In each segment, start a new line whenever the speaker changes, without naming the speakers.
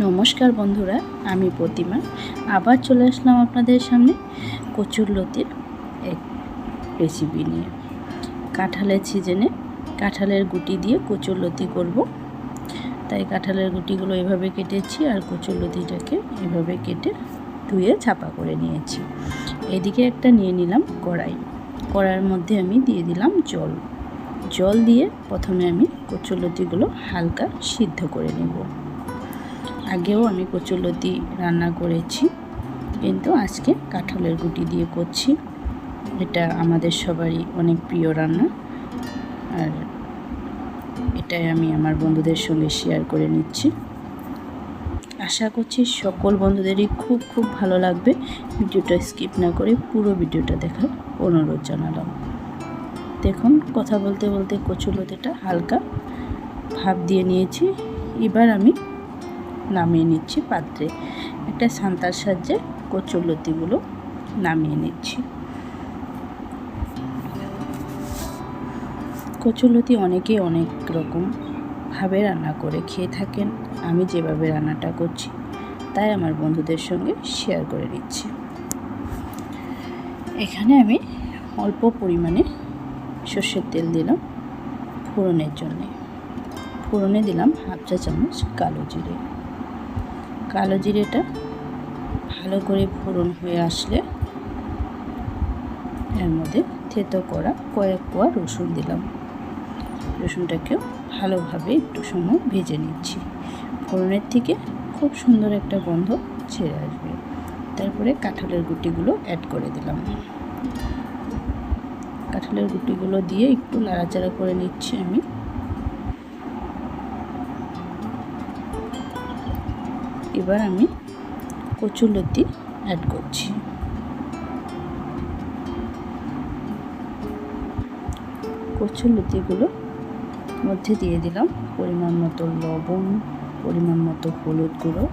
নমস্কার বন্ধুরা, আমি প্রতিমা। আবার চলে আসলাম আপনাদের সামনে কচুর লতির এক রেসিপি নিয়ে। কাঁঠালের সিজনে কাঁঠালের গুটি দিয়ে কচুর লতি করব। তাই কাঁঠালের গুটিগুলো এভাবে কেটেছি আর কচুর লতিটাকে এভাবে কেটে ধুয়ে ছাপা করে নিয়েছি। এদিকে একটা নিয়ে নিলাম কড়াই। কড়াইয়ের মধ্যে আমি দিয়ে দিলাম জল। জল দিয়ে প্রথমে আমি কচুর লতিগুলো হালকা সিদ্ধ করে নেব। আগেও আমি কচুলতি রান্না করেছি, কিন্তু আজকে কাঁঠালের গুটি দিয়ে করছি। এটা আমাদের সবারই অনেক প্রিয় রান্না, আর এটাই আমি আমার বন্ধুদের সঙ্গে শেয়ার করে নিচ্ছি। আশা করছি সকল বন্ধুদেরই খুব খুব ভালো লাগবে। ভিডিওটা স্কিপ না করে পুরো ভিডিওটা দেখার অনুরোধ জানালাম। দেখুন, কথা বলতে বলতে কচুলতিটা হালকা ভাপ দিয়ে নিয়েছি। এবার আমি নামিয়ে নিচ্ছি পাত্রে। একটা সান্তার সাহায্যে কচুরলতিগুলো নামিয়ে নিচ্ছি। অনেকেই অনেক রকম ভাবে রান্না করে খেয়ে থাকেন। আমি যেভাবে রান্নাটা করছি, তাই আমার বন্ধুদের সঙ্গে শেয়ার করে নিচ্ছি। এখানে আমি অল্প পরিমাণে সর্ষের তেল দিলাম ফোড়নের জন্যে। ফোড়নে দিলাম হাফ চা চামচ কালো জিরে। কালো জিরেটা ভালো করে ফোড়ন হয়ে আসলে এর মধ্যে থেতো করা কয়েক কোয়া রসুন দিলাম। রসুনটাকেও ভালোভাবে একটু সময় ভেজে নিচ্ছি। ফোড়নের থেকে খুব সুন্দর একটা গন্ধ ছেড়ে আসবে। তারপরে কাঁঠালের গুটিগুলো অ্যাড করে দিলাম। কাঁঠালের গুটিগুলো দিয়ে একটু লাড়াচাড়া করে নিচ্ছি আমি। এবার আমি কচুলতি অ্যাড করছি। কচুলতিগুলো মধ্যে দিয়ে দিলাম পরিমাণ মতো লবণ, পরিমাণ মতো হলুদ গুঁড়ো,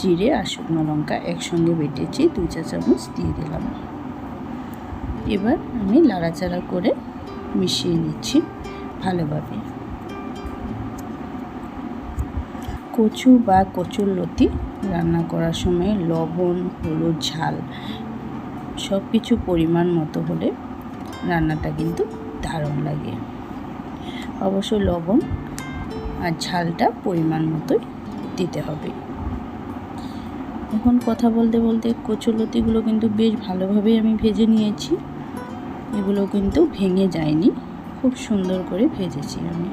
জিরে আর শুকনো লঙ্কা একসঙ্গে বেটেছি, দুই চা চামচ দিয়ে দিলাম। এবার আমি লাড়াচাড়া করে মিশিয়ে নিচ্ছি ভালোভাবে। কচু বা কচুর লতি রান্না করার সময় লবণ, হলুদ, ঝাল সব কিছু পরিমাণ মতো হলে রান্নাটা কিন্তু দারুণ লাগে। অবশ্যই লবণ আর ঝালটা পরিমাণ মতোই দিতে হবে। এখন কথা বলতে বলতে কচুলতিগুলো কিন্তু বেশ ভালোভাবেই আমি ভেজে নিয়েছি। এগুলো কিন্তু ভেঙে যায়নি। খুব সুন্দর করে ভেজেছি আমি।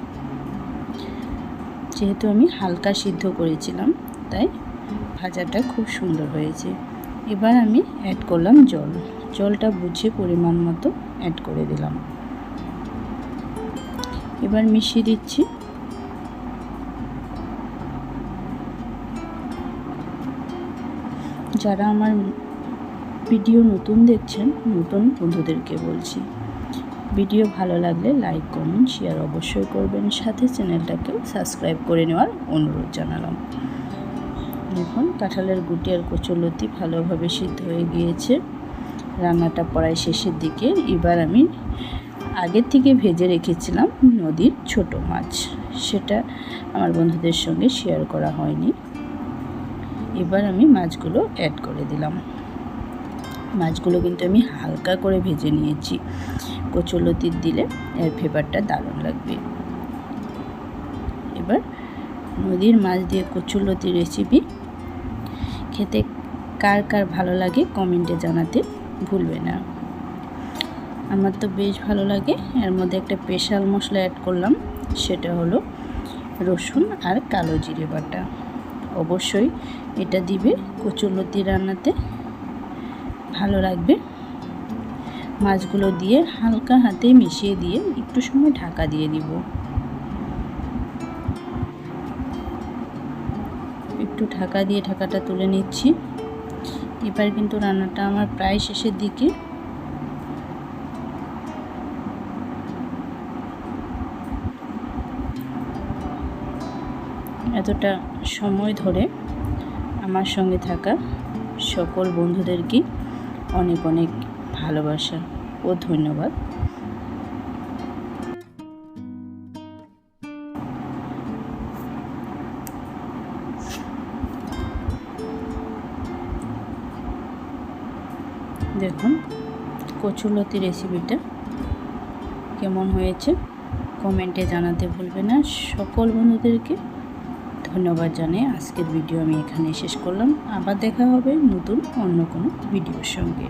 যেহেতু আমি হালকা সিদ্ধ করেছিলাম, তাই ভাজাটা খুব সুন্দর হয়েছে। এবার আমি অ্যাড করলাম জল। জলটা বুঝে পরিমাণ মতো অ্যাড করে দিলাম। এবার মিশিয়ে দিচ্ছি। যারা আমার ভিডিও নতুন দেখছেন, নতুন বন্ধুদেরকে বলছি। ভিডিও ভালো লাগলে লাইক, কমেন্ট, শেয়ার অবশ্যই করবেন। সাথে চ্যানেলটাকেও সাবস্ক্রাইব করে নেওয়ার অনুরোধ জানালাম। এখন কাঁঠালের গুটি আর কচুলতি ভালোভাবে সিদ্ধ হয়ে গিয়েছে। রান্নাটা প্রায় শেষের দিকে। এবার আমি আগের থেকে ভেজে রেখেছিলাম নদীর ছোট মাছ। সেটা আমার বন্ধুদের সঙ্গে শেয়ার করা হয়নি। এবার আমি মাছগুলো অ্যাড করে দিলাম। মাছগুলো কিন্তু আমি হালকা করে ভেজে নিয়েছি। কচুলতির দিলে এর ফ্লেভারটা দারুণ লাগবে। এবার নদীর মাছ দিয়ে কচুলতির রেসিপি খেতে কার কার ভালো লাগে কমেন্টে জানাতে ভুলবে না। আমার তো বেশ ভালো লাগে, এর মধ্যে একটা স্পেশাল মশলা অ্যাড করলাম, সেটা হলো রসুন আর কালো জিরে বাটা। অবশ্যই এটা দিবে কচুলতি রান্নাতে ভালো লাগবে। মাছগুলো দিয়ে হালকা হাতে মিশিয়ে দিয়ে একটু সময় ঢাকা দিয়ে দিব। একটু ঢাকা দিয়ে ঢাকাটা তুলে নিচ্ছি। এবার কিন্তু রান্নাটা আমার প্রায় শেষের দিকে। এতটা সময় ধরে আমার সঙ্গে থাকা সকল বন্ধুদেরকে অনেক অনেক ভালোবাসা ও ধন্যবাদ। দেখুন কচুলতি রেসিপিটা কেমন হয়েছে? কমেন্টে জানাতে ভুলবে না। সকল বন্ধুদেরকে ধন্যবাদ জানিয়ে আজকের ভিডিও আমি এখানে শেষ করলাম। আবার দেখা হবে নতুন অন্য কোনো ভিডিওর সঙ্গে।